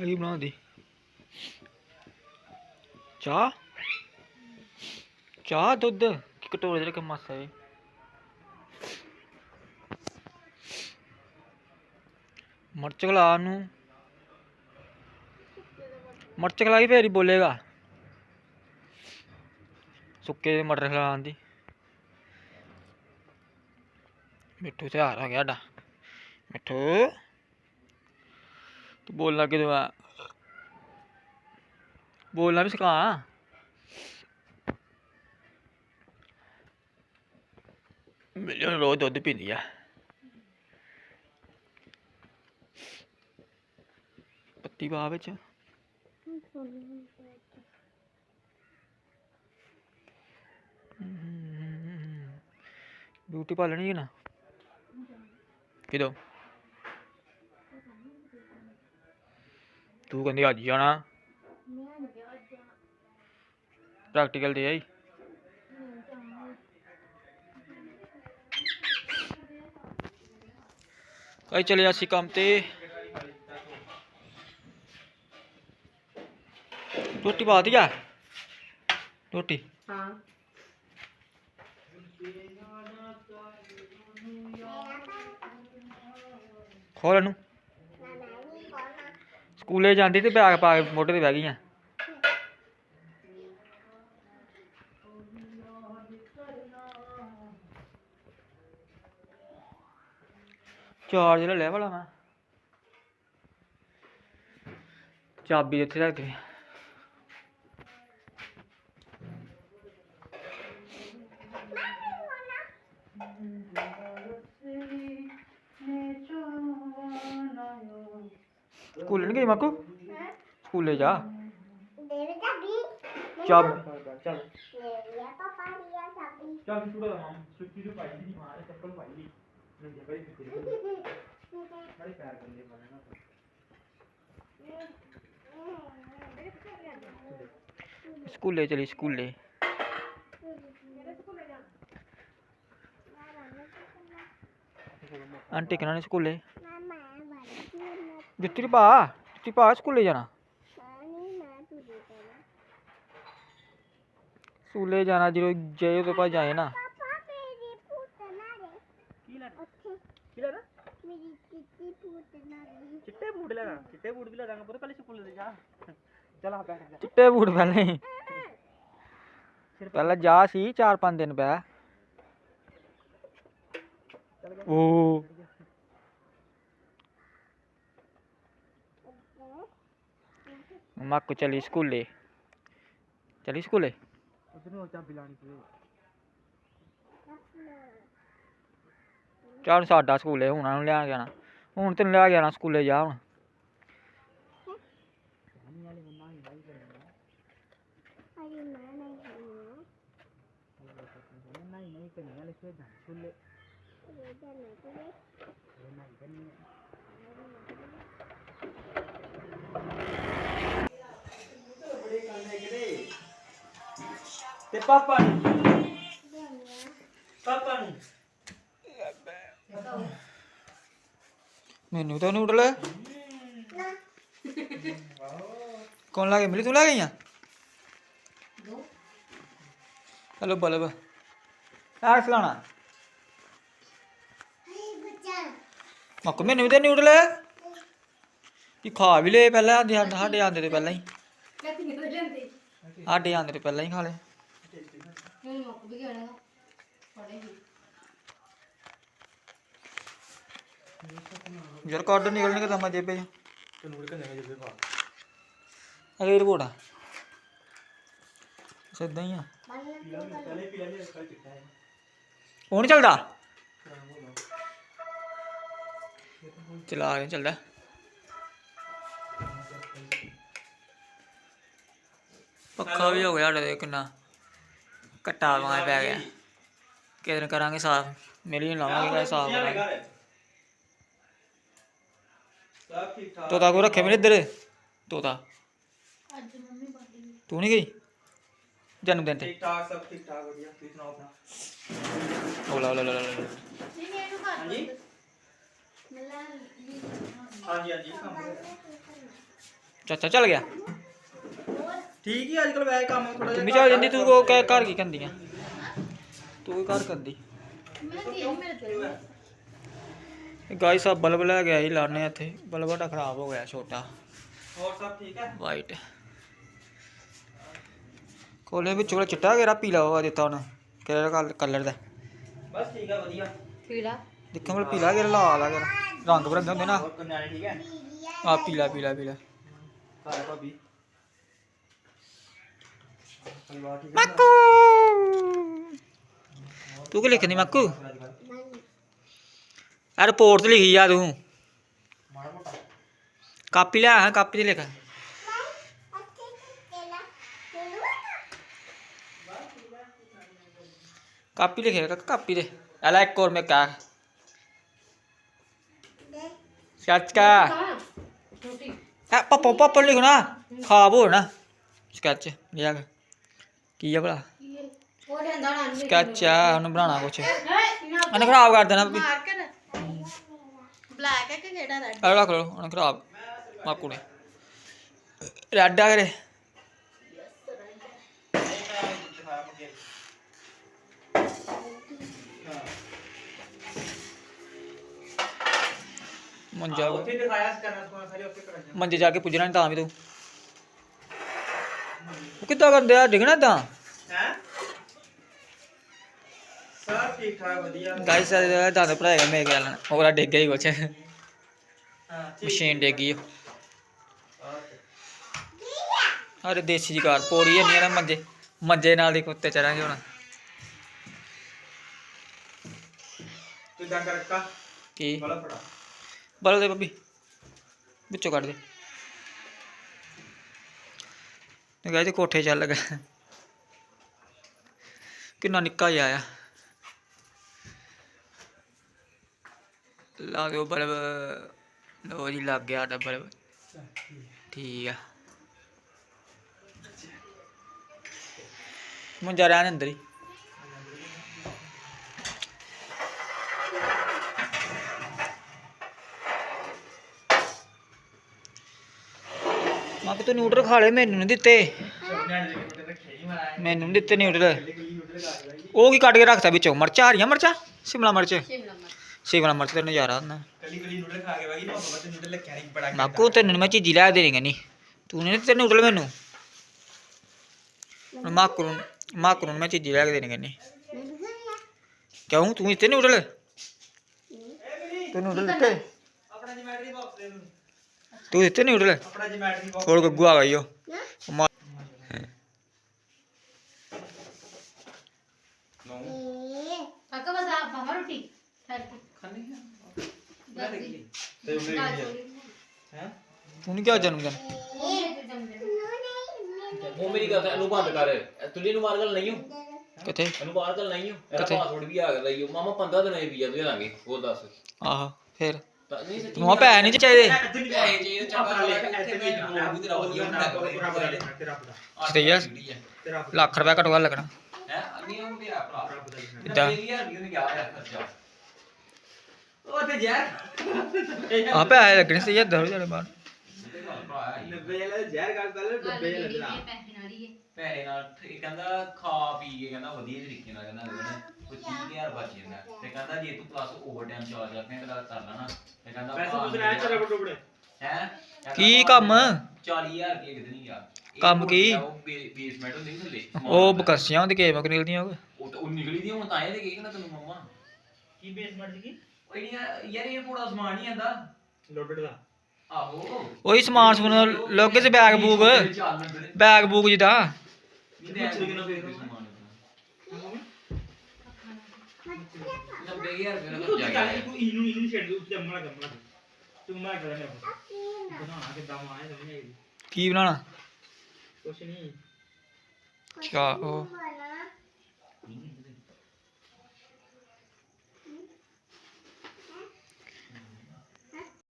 ਇਹ ਬਣਾ ਦੀ। ਚਾਹ? ਚਾਹ, ਦੁੱਧ। ਕਿ ਕਟੋਰੇ ਜਿਹੜਾ ਕਿ ਮਾਸਾ ਹੈ ਮਰਚ ਗਲਾ ਨੂੰ ਮਰਚ ਗਲਾਈ ਫੇਰ ਹੀ ਬੋਲੇਗਾ। ਸੁੱਕੇ ਮਟਰ ਖਲਾਣ ਦੀ। ਮਿੱਠੂ ਤੇ ਆ ਗਿਆ ਡਾ ਮਿੱਠੂ। ਤੂੰ ਬੋਲਣਾ ਕਿਦੋਂ ਆ ਬੋਲਣਾ ਵੀ ਸਿਖਾ। ਮਿਲਿਓ ਰੋਜ਼ ਦੁੱਧ ਪੀਂਦੀ ਆ। ਪੱਤੀ ਪਾ ਵਿੱਚ। ਬਿਊਟੀ ਪਾਰਲਰ ਨਹੀਂ ਨਾ? ਕਿਦੋਂ? ਤੂੰ ਕਹਿੰਦੀ ਅੱਜ ਜਾਣਾ ਪ੍ਰੈਕਟੀਕਲ ਦੇ ਆਈ ਕਈ ਚਲੇ ਅਸੀਂ ਕੰਮ ਤੇ। ਰੋਟੀ ਪਾ ਦਿਆ ਰੋਟੀ? ਹਾਂ। ਖੋਲ ਇਹਨੂੰ। ਸਕੂਲੇ ਜਾਂਦੀ ਤੇ ਬੈਗ ਪਾ ਕੇ ਮੋਢੇ ਤੇ ਬਹਿ ਗਈਆਂ। ਚਾਰਜ ਲੈ ਲਿਆ ਭਲਾ ਮੈਂ। ਚਾਬੀ ਇੱਥੇ ਰੱਖ ਦੇ ਸਕੂਲੇ ਨਹੀਂ ਗਈ ਮਾਕੂ ਸਕੂਲੇ ਜਾ ਚਾਬ ਚੱਲ ਚੱਲ ਛੁੜਾ ਦਾ ਮਾਮ ਸੁੱਤੀ ਨੂੰ ਪਾਈ ਦੀ ਮਾਰੇ ਚੱਪਲ ਜੁੱਤੀ ਪਾ ਜੁੱਤੀ ਪਾ ਸਕੂਲੇ ਜਾਣਾ। ਸਕੂਲੇ ਜਾਣਾ ਜਦੋਂ ਜੇ ਉਹਦੇ ਪਾ ਜਾਏ ਨਾ। ਚਿੱਟੇ ਬੂਟ ਚਿੱਟੇ ਬੂਟ ਵੀ ਲੈ ਦਾਂਗਾ ਪੁੱਤ ਪਹਿਲੇ ਸਕੂਲ ਦੇ ਜਾ। ਚਲ ਆ ਬੈਠ ਜਾ। ਚਿੱਟੇ ਬੂਟ ਪਹਿਲੇ। ਪਹਿਲਾਂ ਜਾ ਸੀ 4-5 ਦਿਨ ਪੈ ਉਹ ਮੱਕ ਚਲੀ ਸਕੂਲੇ ਚਲੀ ਸਕੂਲੇ ਉਧਰ ਨੂੰ ਚਾਬੀ ਲਾਣੀ ਸੀ ਚੱਲ ਸਾਡਾ ਸਕੂਲੇ ਹੁਣ ਨੂੰ ਲਿਆ ਜਾਣਾ ਹੁਣ ਤੈਨੂੰ ਲਿਆ ਜਾਣਾ ਸਕੂਲੇ ਜਾ ਤੇ ਪਾਪਾ ਨੂੰ। ਪਾਪਾ ਨੂੰ। ਮੈਨੂੰ ਤਾਂ ਨੂਡਲ ਕੌਣ ਲਾ ਕੇ ਮਿਲੀ? ਤੂੰ ਲਾ ਗਈਆਂ ਹਲੋ ਬਲਬ। ਆਹ ਖਲਾਣਾ ਮੱਕ ਮੈਨੂੰ ਵੀ ਤੇ ਨੂਡਲ ਕੀ ਖਾ ਵੀ ਲਏ ਪਹਿਲਾਂ ਆਂਦੇ ਸਾਡੇ ਸਾਡੇ ਆਂਦੇ ਤੇ ਪਹਿਲਾਂ ਹੀ। ਸਾਡੇ ਆਂਦੇ ਤੇ ਪਹਿਲਾਂ ਹੀ ਖਾ ਲਏ। ਯਾਰ ਕਾਰਡ ਨਿਕਲਣੇ ਕਿ ਤਾਂ ਜੇਬੇ ਚ? ਤੈਨੂੰ ਕਿਹਨੇ ਕਹਿੰਦੇ ਜਿੱਦੇ ਪਾ ਅਗੇ ਰਿਪੋਰਟ ਆ। ਸਿੱਧਾ ਹੀ ਆ। ਪਹਿਲੇ ਚਿੱਟਾ ਹੈ। ਉਹ ਨਹੀਂ ਚੱਲਦਾ? ਚਲਾ ਨਹੀਂ ਚੱਲਦਾ। ਪੱਖਾ ਵੀ ਹੋ ਗਿਆ ਸਾਡੇ ਕਿੰਨਾ। ਕੱਟਾ ਵਾਂ ਪੈ ਗਿਆ। ਕਿਸ ਦਿਨ ਕਰਾਂਗੇ ਸਾਫ਼। ਮੇਰੀ ਲਾਵਾਂਗੇ ਸਾਫ਼ ਕਰਾਂਗੇ ਸਭ ਠੀਕ ਠਾਕ ਤੋਤਾ ਕੋ ਰੱਖੇ ਮੇਰੇ ਇੱਧਰ? ਤੋਤਾ। ਤੂੰ ਨਹੀਂ ਗਈ? ਜਨਮ ਦਿਨ ਤੇ ਠੀਕ ਠਾਕ ਸਭ ਠੀਕ ਠਾਕ ਵਧੀਆ ਤੁਸੀਂ ਸੁਣਾਓ ਠੀਕ ਹੀ ਅੱਜ ਕੱਲ ਵੈਸੇ ਕੰਮ ਥੋੜਾ ਤੂੰ ਵੀ ਚੱਲ ਜਾਂਦੀ ਤੂੰ ਕੋ ਕਹਿ ਘਰ ਕੀ ਕੰਦੀ ਆ? ਤੂੰ ਵੀ ਘਰ ਕੰਦੀ ਗਾਈ ਸਾਹਿਬ ਬਲਬ ਲੈ ਗਿਆ ਸੀ ਲਾਣੇ ਇੱਥੇ। ਬਲਬ ਸਾਡਾ ਖਰਾਬ ਹੋ ਗਿਆ ਛੋਟਾ। ਹੋਰ ਸਭ ਠੀਕ ਹੈ ਵਾਈਟ ਕੋਲੇ ਵਿੱਚ ਉਹ ਚਿੱਟਾ ਗੇਰਾ ਪੀਲਾ ਹੋਆ ਦਿੱਤਾ ਉਹਨੇ ਕਿਹੜਾ ਕਲਰ ਦਾ। ਬਸ ਠੀਕ ਹੈ ਵਧੀਆ। ਪੀਲਾ? ਦੇਖਾਂ ਮਤਲਬ ਪੀਲਾ ਗੇਰਾ ਲਾਲ ਆ ਗੇਰਾ ਰੰਗ ਬਰੰਗੇ ਹੁੰਦੇ ਨਾ। ਹੋਰ ਕਨਿਆਣੇ ਠੀਕ ਹੈ ਆ ਪੀਲਾ ਪੀਲਾ ਪੀਲਾ। ਸਾਰੇ ਭਾਬੀ। ਪਰਿਵਾਰ ਠੀਕ ਮੱਕੂ ਤੂੰ ਕੀ ਲਿਖਦੀ ਮੱਕੂ ਆ ਰਿਪੋਰਟ ਤੇ ਲਿਖੀ ਆ ਤੂੰ ਮਾੜਾ ਮੋਟਾ ਕਾਪੀ ਲੈ ਆ ਕਾਪੀ ਤੇ ਲਿਖ ਕਾਪੀ ਲਿਖੇ ਕਾਕਾ ਕਾਪੀ ਦੇ ਅਲਾ ਇੱਕ ਹੋਰ ਮੈਂ ਕਾ ਚਾਚਾ ਛੋਟੀ ਆ ਪਾਪਾ ਪਾਪਾ ਕੇ। ਆ ਭਲਾ? ਉਹ ਲੈਂਦਾ ਨਾ। ਸਕੈਚ ਆ ਉਹਨੂੰ ਬਣਾਉਣਾ ਕੁਛ। ਉਹਨੇ ਖਰਾਬ ਕਰ ਦੇਣਾ ਵੀ। ਮਾਰਕਰ ਬਲੈਕ ਹੈ ਕਿ ਕਿਹੜਾ ਰੈਡ ਆ ਰੱਖ ਲਓ ਉਹਨੇ ਖਰਾਬ। ਮਾਕੂ ਨੇ। ਰੈਡ ਆ ਕਰੇ ਮੰਜਾ। ਉੱਥੇ ਦਿਖਾਇਆ ਸੀ ਕਰਨਾ ਸਕੋਣਾ ਸਾਰੇ ਉੱਥੇ ਕਰਾਈਆਂ। ਮੰਜੇ ਜਾ ਕੇ ਪੁੱਜਣਾ ਨੀ ਤਾਂ ਵੀ ਤੂੰ। ਉਹ ਕਿੱਦਾਂ ਕਰਦੇ ਆ? ਡਿਗਣਾ ਤਾਂ ਹੈ ਸਭ ਠੀਕ ਠਾਕ ਵਧੀਆ ਗਾਇਸ ਭਰਾਏਗਾ ਮੇਰੇ ਖਿਆਲ ਨਾਲ। ਉਹਦਾ ਡਿੱਗ ਗਿਆ ਹੀ ਕੁਛ। ਹਾਂ ਮਸ਼ੀਨ ਡਿੱਗ ਗਈ। ਅਰੇ ਦੇਸੀ ਜਗਾਰ ਪੌੜੀ ਨਹੀਂ ਨਾ ਮੰਜੇ ਮੰਜੇ ਨਾਲ ਦੀ ਕੁੱਤੇ ਚਰਾਂਗੇ ਹੁਣ। ਤੂੰ ਤਾਂ ਕਰਕਾ ਕੀ? ਬੜਾ ਫੜਾ। ਬਲ ਦੇ ਬੱਬੀ ਵਿੱਚੋਂ ਕੱਢ ਦੇ। ਤੇ ਗਾਇਸ ਕੋਠੇ ਚੱਲ ਗਿਆ। ਕਿੰਨਾ ਨਿੱਕਾ ਜਿਹਾ ਆਇਆ ਲਾ ਦਿਓ ਬਲਬ ਲੋ ਜੀ ਲੱਗ ਗਿਆ ਸਾਡਾ ਬਲਬ ਠੀਕ ਆ। ਮੁੰਜਾ ਰਹਿਣ ਅੰਦਰ ਹੀ। ਮੈਂ ਤੂੰ ਨਿਊਟਰਲ ਖਾ ਲਏ? ਮੈਨੂੰ ਨਹੀਂ ਦਿੱਤੇ। ਮੈਨੂੰ ਨਹੀਂ ਦਿੱਤੇ ਨਿਊਟਰਲ ਉਹ ਕੀ ਕੱਟ ਕੇ ਰੱਖਤਾ ਵਿੱਚੋਂ? ਮਰਚਾਂ, ਹਰੀਆਂ ਮਰਚਾਂ ਸ਼ਿਮਲਾ ਮਿਰਚ? ਸ਼ਿਮਲਾ ਮਿਰਚ? ਸ਼ਿਮਲਾ ਮਿਰਚ ਤੇ ਨਜ਼ਾਰਾ ਹੁੰਦਾ। ਕੱਲੀ ਕੱਲੀ ਨਿਊਟਰਲ ਖਾ ਕੇ ਬਾਗੀ ਨਾ ਬਾਬਾ ਤੇ ਨਿਊਟਰਲ ਰੱਖਿਆ ਨਹੀਂ ਬੜਾ ਮਾਕੂ ਤੈਨੂੰ ਮੈਂ ਚੀਜ਼ੀ ਲੈ ਦੇਣੀ ਨਹੀਂ ਤੂੰ ਨਹੀਂ ਦਿੱਤੇ ਨਿਊਟਰਲ ਮੈਨੂੰ। ਮਾਕੂ ਨੂੰ ਮਾਕੂ ਨੂੰ ਮੈਂ ਚੀਜ਼ੀ ਲੈ ਕੇ ਦੇਣੀ ਨਹੀਂ ਕਿਉਂ? ਤੂੰ ਇੱਥੇ ਨਿਊਟਰਲ ਤੂੰ ਨਿਊਟਰਲ ਦਿੱਤੇ? ਆਪਣਾ ਜਿਮੈਟਰੀ ਬਾਕਸ ਦੇ ਦੂੰ ਤੂੰ ਦਿੱਤੇ ਨਿਊਟਰਲ ਆਪਣਾ ਜਿਮੈਟਰੀ ਬਾਕਸ ਹੋਰ ਗੱਗੂ ਆ ਗਈ ਉਹ। ਕਾਕਾ ਬਸ ਆ ਬਾਬਾ ਤੇ ਉਹਨੇ ਹੈ? ਕਿਹਾ ਜਨਮ ਦਿਨ? ਉਹ ਮੇਰੀ ਗੱਲ ਇਹਨੂੰ ਬੰਦ ਕਰ। ਤੁਲੀ ਨੂੰ ਮਾਰ ਗੱਲ ਨਹੀਂ ਹੋ ਕਿੱਥੇ? ਇਹਨੂੰ ਬਾਹਰ ਗੱਲ ਨਹੀਂ ਹੋ ਇਹਦਾ ਕਿੱਥੇ? ਪਾਸਵਰਡ ਵੀ ਆ ਗਿਆ ਲਈ ਮਾਮਾ 15 ਦਿਨਾਂ ਦੀ ਵੀਜ਼ਾ ਦੇ ਦਾਂਗੇ ਹੋਰ ਦੱਸ। ਆਹੋ ਫੇਰ। ਤਾਂ ਨਹੀਂ ਸੱਚੀ ਤੂੰ ਪੈਸੇ ਨਹੀਂ ਚਾਹੀਦੇ। ਤੇ ਯਾਰ ਲੱਖ ਰੁਪਏ ਘਟਵਾ ਲੱਗਣਾ। ਹੈ? ਨਹੀਂ ਉਹ ਤੇਰਾ ਭਰਾ। ਕਿੱਦਾਂ? ਯਾਰ ਵੀ ਉਹਨੇ ਕਿਹਾ ਹੈ ਖਰਚਾ। ਉਹ ਤੇ ਜ਼ਹਿਰ ਆ ਪੈਸੇ ਲੱਗਣੇ ਸੀ ਯਾਰ ਦਰੋ ਜਾਣੇ ਬਾਹਰ। ਨੱਬੇ ਵਾਲਾ ਜ਼ਹਿਰ ਗੱਲ ਪਹਿਲੇ ਡੱਬੇ ਵਾਲਾ ਲੱਗਣਾ ਪੈਸੇ ਨਾਲ ਹੀ ਹੈ। ਪੈਸੇ ਨਾਲ ਇਹ ਕਹਿੰਦਾ ਖਾ ਪੀ ਕੇ ਕਹਿੰਦਾ ਵਧੀਆ ਤਰੀਕੇ ਨਾਲ ਕਹਿੰਦਾ ਉਹਨੇ ਕੋਈ 30000 ਬਚ ਜਾਂਦਾ। ਤੇ ਕਹਿੰਦਾ ਜੇ ਤੂੰ ਪਲੱਸ ਓਵਰ ਟਾਈਮ ਚਾਰਜ ਆਪਣੇ ਤੇ ਕਰ ਲੈਣਾ ਤੇ ਕਹਿੰਦਾ ਪੈਸੇ ਤੁਸੀਂ ਆਇਆ ਚਲੇ ਬਟੋ ਬੜੇ ਹੈ? ਕੀ ਕੰਮ? 40000 ਰੁਪਏ ਕਿਤੇ ਨਹੀਂ ਗਿਆ। ਇਹ ਕੰਮ ਕੀ? ਉਹ ਬੇਸਮੈਂਟ ਹੁੰਦੀ ਸੀ ਥੱਲੇ। ਉਹ ਬਕਸੀਆਂ ਹੁੰਦੀ ਕੇ ਮਕ ਨਿਕਲਦੀਆਂ ਉਹ ਨਿਕਲੀ ਦੀ ਹੁਣ ਤਾਂ ਇਹ ਦੇ ਗਈ ਨਾ ਤੈਨੂੰ ਮੰਮਾ। ਕੀ ਬੇਸਮੈਂਟ ਜੀ ਉਹ ਇਹਦੀਆਂ ਯਾਰ ਇਹ ਪੂਰਾ ਸਮਾਨ ਨਹੀਂ ਆਂਦਾ। ਲੋਡਡ ਦਾ। ਆਹੋ। ਉਹੀ ਸਮਾਨ ਸਮੂਨ ਲੋਕੇ ਚ ਬੈਗ ਬੂਗ ਬੈਗ ਬੂਗ ਜਿੱਦਾਂ। ਇਹਨੂੰ ਇਹਨੂੰ ਛੱਡ ਦੇ ਉੱਤੇ ਅੰਮਾ ਤੂੰ। ਮੈਂ ਕਰ ਸਮਝ ਨਹੀਂ ਕੀ ਬਣਾਉਣਾ? ਕੁਛ ਨਹੀਂ। ਅੱਛਾ ਉਹ।